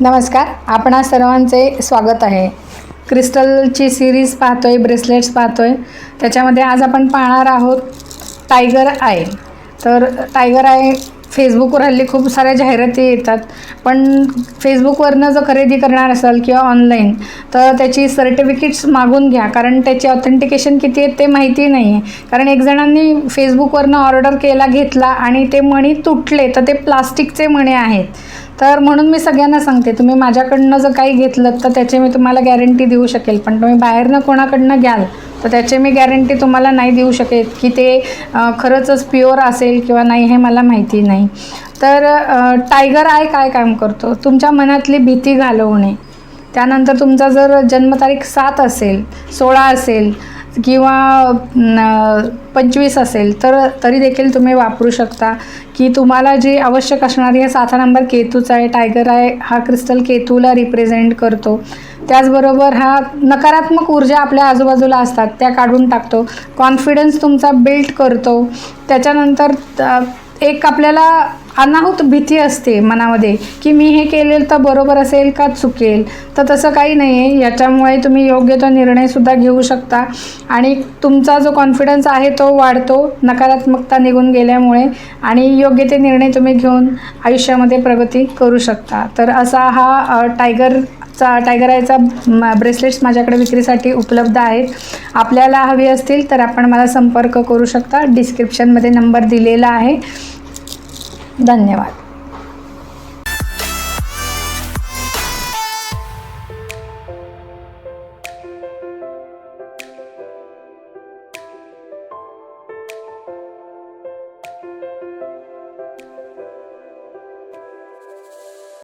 नमस्कार आपणा सर्वांचे स्वागत आहे. क्रिस्टलची सिरीज पाहतो आहे ब्रेसलेट्स पाहतो आहे त्याच्यामध्ये आज आपण पाहणार आहोत टायगर आय. तर टायगर आय फेसबुकवर हल्ली खूप साऱ्या जाहिराती येतात. पण फेसबुकवरनं जर खरेदी करणार असाल किंवा ऑनलाईन तर त्याची सर्टिफिकेट्स मागून घ्या. कारण त्याची ऑथेंटिकेशन किती आहेत ते माहिती नाही आहे कारण एक जणांनी फेसबुकवरनं ऑर्डर केला घेतला आणि ते मणी तुटले तर ते प्लास्टिकचे मणी आहेत. तर म्हणून मी सगळ्यांना सांगते तुम्ही माझ्याकडनं जर काही घेतलं तर त्याची मी तुम्हाला गॅरंटी देऊ शकेल. पण तुम्ही बाहेरनं कोणाकडनं घ्याल तर त्याची मी गॅरंटी तुम्हाला नाही देऊ शकेल की ते खरंचच प्युअर असेल किंवा नाही हे मला माहिती नाही. तर टायगर आय काय काम करतो? तुमच्या मनातली भीती घालवणे. त्यानंतर तुमचा जर जन्मतारीख सात असेल सोळा असेल किंवा पंचवीस असेल तर तरी देखील तुम्ही वापरू शकता. की तुम्हाला जी आवश्यक असणारी आहे साधा नंबर केतूचा आहे टायगर आहे हा क्रिस्टल केतूला रिप्रेझेंट करतो. त्याचबरोबर हा नकारात्मक ऊर्जा आपल्या आजूबाजूला असतात त्या काढून टाकतो. कॉन्फिडन्स तुमचा बिल्ड करतो. त्याच्यानंतर त- एक आपल्याला अनाहूत भीती असते मनामध्ये की मी हे केलेलं तर बरोबर असेल का चुकेल? तर तसं काही नाही आहे याच्यामुळे तुम्ही योग्य तो निर्णयसुद्धा घेऊ शकता. आणि तुमचा जो कॉन्फिडन्स आहे तो वाढतो. नकारात्मकता निघून गेल्यामुळे आणि योग्य ते निर्णय तुम्ही घेऊन आयुष्यामध्ये प्रगती करू शकता. तर असा हा टायगर चा टायगर आयचा ब्रेसलेट्स माझ्याकडे विक्रीसाठी उपलब्ध आहेत. आपल्याला हवी असतील तर आपण मला संपर्क करू शकता. डिस्क्रिप्शनमध्ये नंबर दिलेला आहे. धन्यवाद.